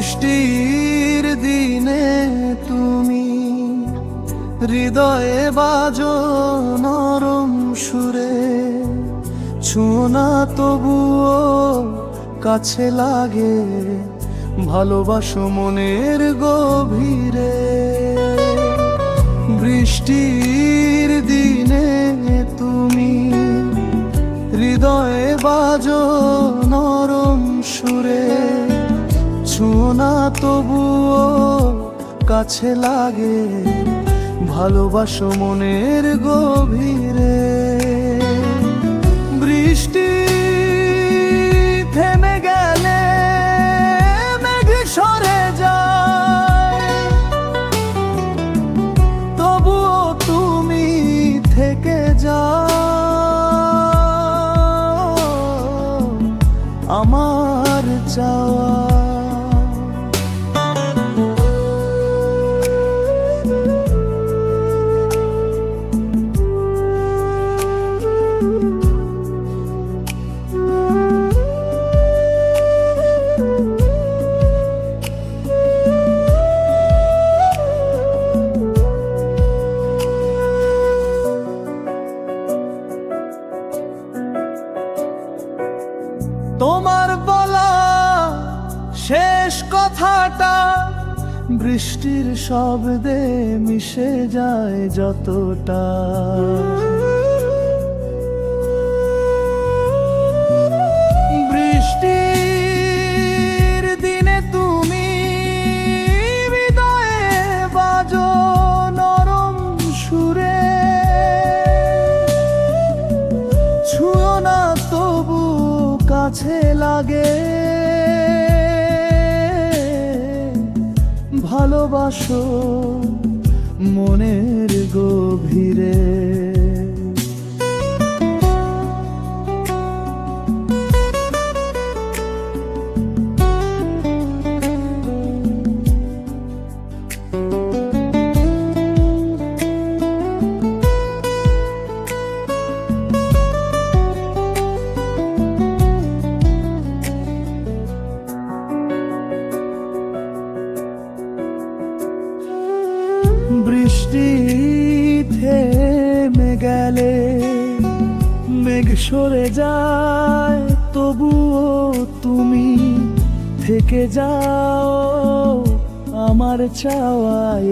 বৃষ্টির দিনে তুমি হৃদয়ে বাজো নরম সুরে। ছোনা তবুও কাছে লাগে ভালোবাসো মনের গভীরে। বৃষ্টির দিনে তুমি হৃদয়ে বাজো নরম সুরে। ছুঁনা তবুও কাছে লাগে ভালোবাসো মনের গভীরে। তোমার বলা শেষ কথাটা বৃষ্টির শব্দে মিশে যায় যতটা। কাছে লাগে। ভালোবাসো মনের গভীরে। বৃষ্টি থেমে গেলে মেঘ সরে যায় তবুও তুমি থেকে যাও আমার চাওয়ায়